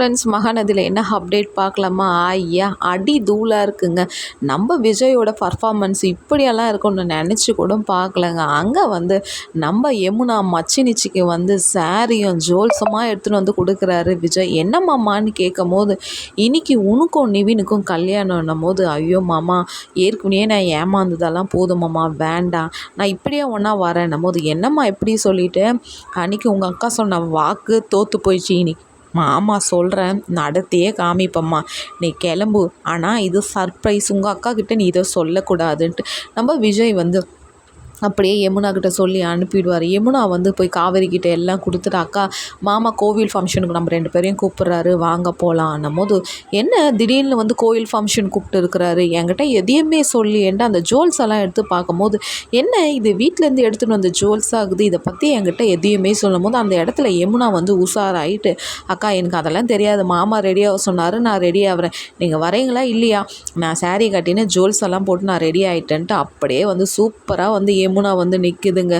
Friends மகாநதியில் என்ன update பார்க்கலாமா? ஐயா அடி தூளாக இருக்குங்க. நம்ம விஜயோட பர்ஃபார்மன்ஸ் இப்படியெல்லாம் இருக்கும்னு நினச்சி கூட பார்க்கலங்க. அங்கே வந்து நம்ம யமுனா மச்சினிச்சிக்கு வந்து சாரியும் ஜோல்சமாக எடுத்துகிட்டு வந்து கொடுக்குறாரு விஜய். என்ன மாமான்னு கேட்கும் போது இன்னைக்கு உனக்கும் நிவினுக்கும் கல்யாணம்னும் போது ஐயோ மாமா ஏற்கனவே நான் ஏமாந்ததெல்லாம் போதுமாம்மா வேண்டாம். நான் இப்படியே ஒன்றா வரேன்னும் போது என்னம்மா எப்படி சொல்லிட்டு? அன்னைக்கு உங்கள் அக்கா சொன்ன வாக்கு தோற்று போயிடுச்சு இன்னைக்கு மாமா சொல்கிறேன் நடத்தியே காமிப்பம்மா. நீ கிளம்பு. ஆனால் இது சர்ப்ரைஸ் உங்கள் அக்கா கிட்டே நீ இதை சொல்லக்கூடாதுன்ட்டு. நம்ம விஜய் வந்து அப்படியே யமுனா கிட்ட சொல்லி அனுப்பிடுவார். யமுனா வந்து போய் காவேரி கிட்ட எல்லாம் கொடுத்துட்டு அக்கா மாமா கோவில் ஃபங்க்ஷனுக்கு நம்ம ரெண்டு பேரையும் கூப்பிட்றாரு. வாங்க போகலான்னும் போது என்ன திடீர்னு வந்து கோவில் ஃபங்க்ஷன் கூப்பிட்டு இருக்கிறாரு? என்கிட்ட எதையுமே சொல்லி என்ன அந்த ஜுவல்ஸ் எல்லாம் எடுத்து பார்க்கும்போது என்ன இது வீட்டிலேருந்து எடுத்துகிட்டு வந்த ஜுவல்ஸ் ஆகுது? இதை பற்றி என்கிட்ட எதையுமே சொல்லும் போது அந்த இடத்துல யமுனா வந்து உஷாராயிட்டு அக்கா எனக்கு அதெல்லாம் தெரியாது. மாமா ரெடியாக சொன்னார். நான் ரெடி ஆகிறேன். நீங்கள் வரீங்களா? இல்லையா? நான் சாரீ கட்டினேன் ஜுவல்ஸ் எல்லாம் போட்டு நான் ரெடி ஆகிட்டேன்ட்டு அப்படியே வந்து சூப்பராக வந்து யமுனா வந்து நிற்கிதுங்க